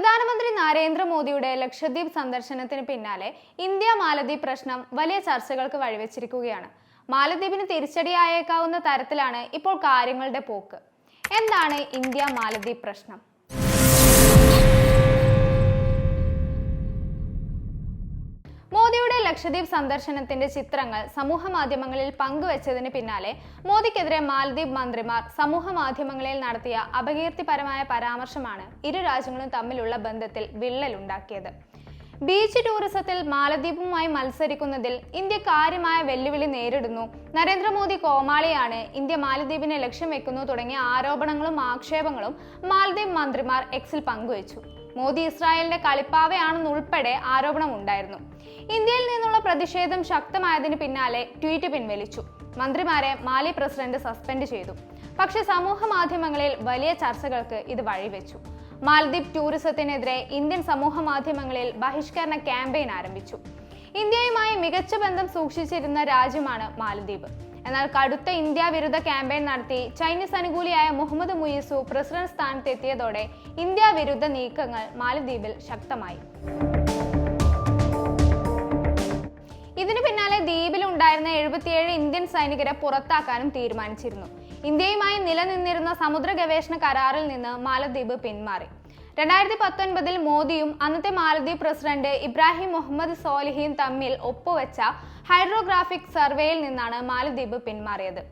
പ്രധാനമന്ത്രി നരേന്ദ്രമോദിയുടെ ലക്ഷദ്വീപ് സന്ദർശനത്തിന് പിന്നാലെ ഇന്ത്യ മാലദ്വീപ് പ്രശ്നം വലിയ ചർച്ചകൾക്ക് വഴിവെച്ചിരിക്കുകയാണ്. മാലദ്വീപിന് തിരിച്ചടിയായേക്കാവുന്ന തരത്തിലാണ് ഇപ്പോൾ കാര്യങ്ങളുടെ പോക്ക്. എന്താണ് ഇന്ത്യ മാലദ്വീപ് പ്രശ്നം? ലക്ഷദ്വീപ് സന്ദർശനത്തിന്റെ ചിത്രങ്ങൾ സമൂഹ മാധ്യമങ്ങളിൽ പങ്കുവച്ചതിന് പിന്നാലെ മോദിക്കെതിരെ മാലദ്വീപ് മന്ത്രിമാർ സമൂഹ മാധ്യമങ്ങളിൽ നടത്തിയ അപകീർത്തിപരമായ പരാമർശമാണ് ഇരു രാജ്യങ്ങളും തമ്മിലുള്ള ബന്ധത്തിൽ വിള്ളലുണ്ടാക്കിയത്. ബീച്ച് ടൂറിസത്തിൽ മാലദ്വീപുമായി മത്സരിക്കുന്നതിൽ ഇന്ത്യ കാര്യമായ വെല്ലുവിളി നേരിടുന്നു. നരേന്ദ്രമോദി കോമാളിയാണ് ഇന്ത്യ മാലദ്വീപിനെ ലക്ഷ്യം വെക്കുന്നു തുടങ്ങിയ ആരോപണങ്ങളും ആക്ഷേപങ്ങളും മാലദ്വീപ് മന്ത്രിമാർ എക്സിൽ പങ്കുവച്ചു. മോദി ഇസ്രായേലിന്റെ കളിപ്പാവയാണെന്നുൾപ്പെടെ ആരോപണമുണ്ടായിരുന്നു. ഇന്ത്യയിൽ നിന്നുള്ള പ്രതിഷേധം ശക്തമായതിന് പിന്നാലെ ട്വീറ്റ് പിൻവലിച്ചു. മന്ത്രിമാരെ മാലി പ്രസിഡന്റ് സസ്പെൻഡ് ചെയ്തു. പക്ഷേ സമൂഹ മാധ്യമങ്ങളിൽ വലിയ ചർച്ചകൾക്ക് ഇത് വഴിവെച്ചു. മാലദ്വീപ് ടൂറിസത്തിനെതിരെ ഇന്ത്യൻ സമൂഹ മാധ്യമങ്ങളിൽ ബഹിഷ്കരണ ക്യാമ്പയിൻ ആരംഭിച്ചു. ഇന്ത്യയുമായി മികച്ച ബന്ധം സൂക്ഷിച്ചിരുന്ന രാജ്യമാണ് മാലദ്വീപ് എന്നാൽ കടുത്ത ഇന്ത്യ വിരുദ്ധ ക്യാമ്പയിൻ നടത്തി ചൈനീസ് അനുകൂലിയായ മുഹമ്മദ് മുയിസു പ്രസിഡന്റ് സ്ഥാനത്തെത്തിയതോടെ ഇന്ത്യ വിരുദ്ധ നീക്കങ്ങൾ മാലദ്വീപിൽ ശക്തമായി. ഇതിനു പിന്നാലെ ദ്വീപിൽ ഉണ്ടായിരുന്ന എഴുപത്തിയേഴ് ഇന്ത്യൻ സൈനികരെ പുറത്താക്കാനും തീരുമാനിച്ചിരുന്നു. ഇന്ത്യയുമായി നിലനിന്നിരുന്ന സമുദ്ര ഗവേഷണ കരാറിൽ നിന്ന് മാലദ്വീപ് പിന്മാറി. രണ്ടായിരത്തി പത്തൊൻപതിൽ മോദിയും അന്നത്തെ മാലദ്വീപ് പ്രസിഡന്റ് ഇബ്രാഹിം മുഹമ്മദ് സോലിഹിയും തമ്മിൽ ഒപ്പുവെച്ച ഹൈഡ്രോഗ്രാഫിക് സർവേയിൽ നിന്നാണ് മാലദ്വീപ് പിന്മാറിയത്.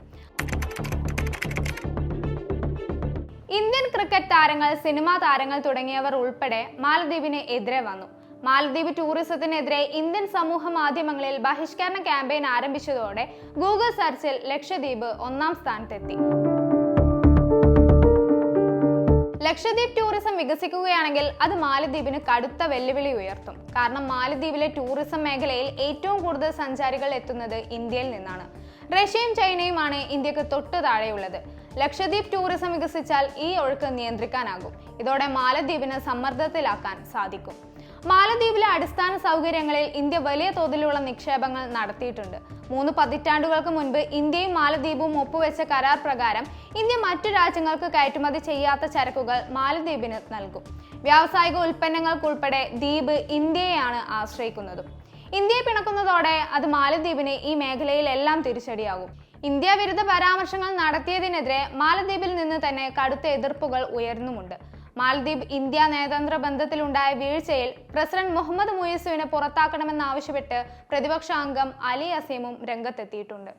ഇന്ത്യൻ ക്രിക്കറ്റ് താരങ്ങൾ സിനിമാ താരങ്ങൾ തുടങ്ങിയവർ ഉൾപ്പെടെ മാലദ്വീപിന് എതിരെ വന്നു. മാലദ്വീപ് ടൂറിസത്തിനെതിരെ ഇന്ത്യൻ സമൂഹ മാധ്യമങ്ങളിൽ ബഹിഷ്കരണ ക്യാമ്പയിൻ ആരംഭിച്ചതോടെ ഗൂഗിൾ സെർച്ചിൽ ലക്ഷദ്വീപ് ഒന്നാം സ്ഥാനത്തെത്തി. ലക്ഷദ്വീപ് ടൂറിസം വികസിക്കുകയാണെങ്കിൽ അത് മാലദ്വീപിന് കടുത്ത വെല്ലുവിളി ഉയർത്തും. കാരണം മാലദ്വീപിലെ ടൂറിസം മേഖലയിൽ ഏറ്റവും കൂടുതൽ സഞ്ചാരികൾ എത്തുന്നത് ഇന്ത്യയിൽ നിന്നാണ്. റഷ്യയും ചൈനയുമാണ് ഇന്ത്യയ്ക്ക് തൊട്ടു താഴെയുള്ളത്. ലക്ഷദ്വീപ് ടൂറിസം വികസിച്ചാൽ ഈ ഒഴുക്ക് നിയന്ത്രിക്കാനാകും. ഇതോടെ മാലദ്വീപിന് സമ്മർദ്ദത്തിലാക്കാൻ സാധിക്കും. മാലദ്വീപിലെ അടിസ്ഥാന സൗകര്യങ്ങളിൽ ഇന്ത്യ വലിയ തോതിലുള്ള നിക്ഷേപങ്ങൾ നടത്തിയിട്ടുണ്ട്. മൂന്ന് പതിറ്റാണ്ടുകൾക്ക് മുൻപ് ഇന്ത്യയും മാലദ്വീപും ഒപ്പുവെച്ച കരാർ പ്രകാരം ഇന്ത്യ മറ്റു രാജ്യങ്ങൾക്ക് കയറ്റുമതി ചെയ്യാത്ത ചരക്കുകൾ മാലദ്വീപിന് നൽകും. വ്യാവസായിക ഉൽപ്പന്നങ്ങൾക്കുൾപ്പെടെ ദ്വീപ് ഇന്ത്യയെയാണ് ആശ്രയിക്കുന്നത്. ഇന്ത്യയെ പിണക്കുന്നതോടെ അത് മാലദ്വീപിന് ഈ മേഖലയിലെല്ലാം തിരിച്ചടിയാകും. ഇന്ത്യ വിരുദ്ധ പരാമർശങ്ങൾ നടത്തിയതിനെതിരെ മാലദ്വീപിൽ നിന്ന് തന്നെ കടുത്ത എതിർപ്പുകൾ ഉയർന്നുമുണ്ട് മാലദ്വീപ് ഇന്ത്യ നയതന്ത്ര ബന്ധത്തിലുണ്ടായ വീഴ്ചയിൽ പ്രസിഡന്റ് മുഹമ്മദ് മുയസുവിനെ പുറത്താക്കണമെന്നാവശ്യപ്പെട്ട് പ്രതിപക്ഷ അംഗം അലി അസീമും രംഗത്തെത്തിയിട്ടുണ്ട്.